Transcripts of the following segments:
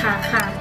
ค่ะค่ะ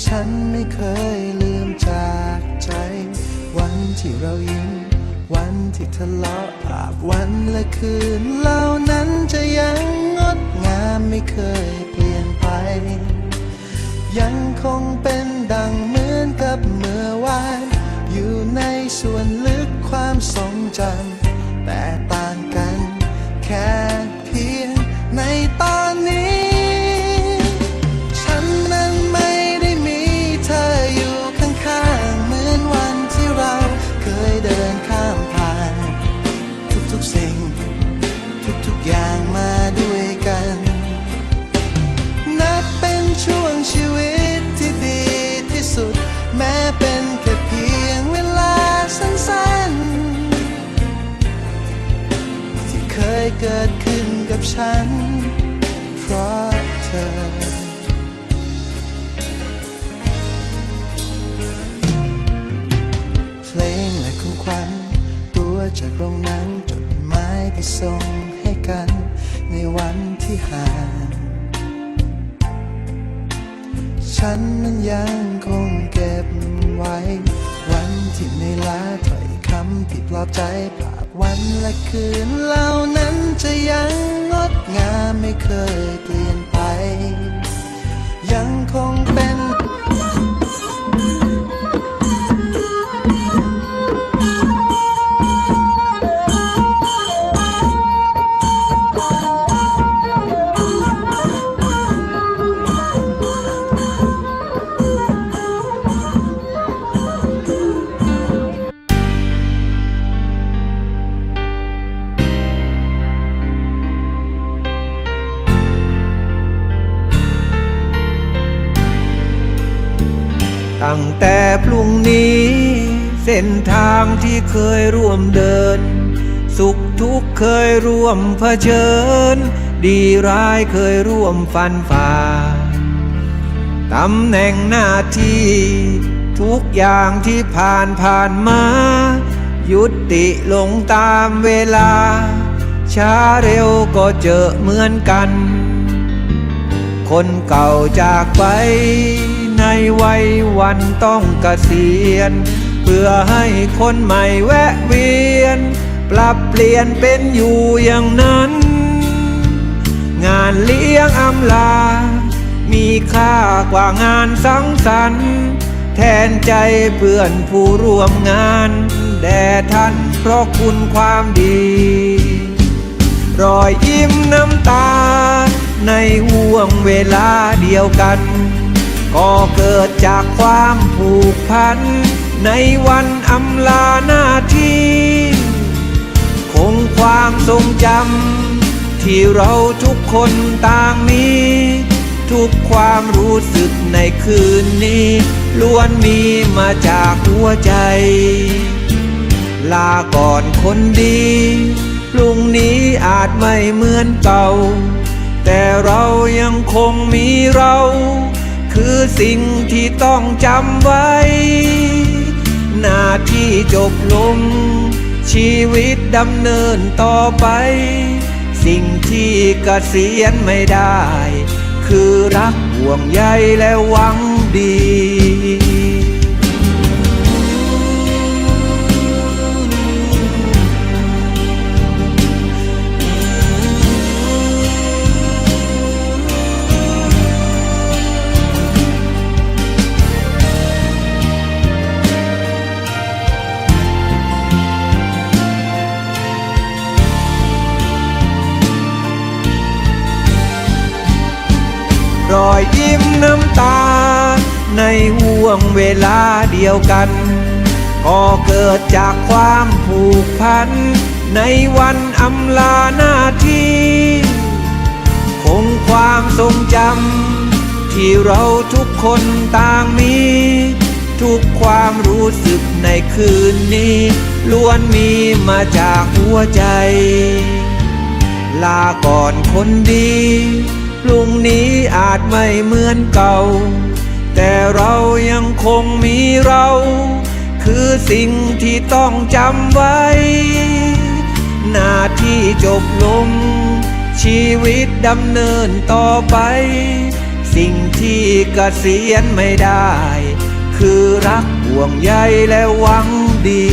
ฉันไม่เคยลืมจากใจ วันที่เรายิ้ม วันที่ทะเลาะอาบวันและคืนเหล่านั้นจะยังงดงามไม่เคยเปลี่ยนไป ยังคงเป็นดังเหมือนกับเมื่อวาน อยู่ในส่วนลึกความทรงจำแต่ตา ฉัน เพราะเธอ เพลงและของขวัญตัวจากโรงนังจดหมายที่ส่งให้กันในวันที่ห่าง ฉันนั้นยังคงเก็บไว้ วันที่ไม่ลาถ้อยคำ ที่ปลอบใจภาพวันและคืนเหล่านั้นจะยังงดงามไม่เคยเปลี่ยนไป ยังคงเป็น ที่เคยร่วมเดิน สุขทุกข์เคยร่วมเผชิญ ดีร้ายเคยร่วมฟันฝ่าตำแหน่งหน้าที่ ทุกอย่างที่ผ่านผ่านมา ยุติลงตามเวลา ช้าเร็วก็เจอเหมือนกัน คนเก่าจากไปในวัยวันต้องเกษียณ เพื่อให้คนใหม่แวะเวียน ปรับเปลี่ยนเป็นอยู่อย่างนั้น งานเลี้ยงอำลา มีค่ากว่างานสังสรรค์ แทนใจเพื่อนผู้ร่วมงานแด่ท่านเพราะคุณความดี รอยยิ้มน้ำตา ในห่วงเวลาเดียวกัน ก็เกิดจากความผูกพัน ในวันอำลาหน้าที่ คงความทรงจำที่เราทุกคนต่างมี ทุกความรู้สึกในคืนนี้ ล้วนมีมาจากหัวใจ ลาก่อนคนดีพรุ่งนี้อาจไม่เหมือนเก่า แต่เรายังคงมีเรา คือสิ่งที่ต้องจำไว้ หน้าที่จบลง ชีวิตดำเนินต่อไป สิ่งที่เกษียณไม่ได้ คือรักห่วงใยและหวังดี วงเวลาเดียวกัน ก็เกิดจากความผูกพัน ในวันอำลาหน้าที่คงความทรงจำที่เราทุกคนต่างมี ทุกความรู้สึกในคืนนี้ล้วนมีมาจากหัวใจ ลาก่อนคนดี พรุ่งนี้อาจไม่เหมือนเก่า แต่เรายังคงมีเรา คือสิ่งที่ต้องจำไว้ หน้าที่จบลง ชีวิตดำเนินต่อไป สิ่งที่เกษียณไม่ได้ คือรักห่วงใยและหวังดี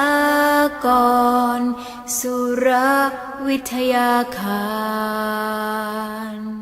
าก่อนสุรวิทยาคาร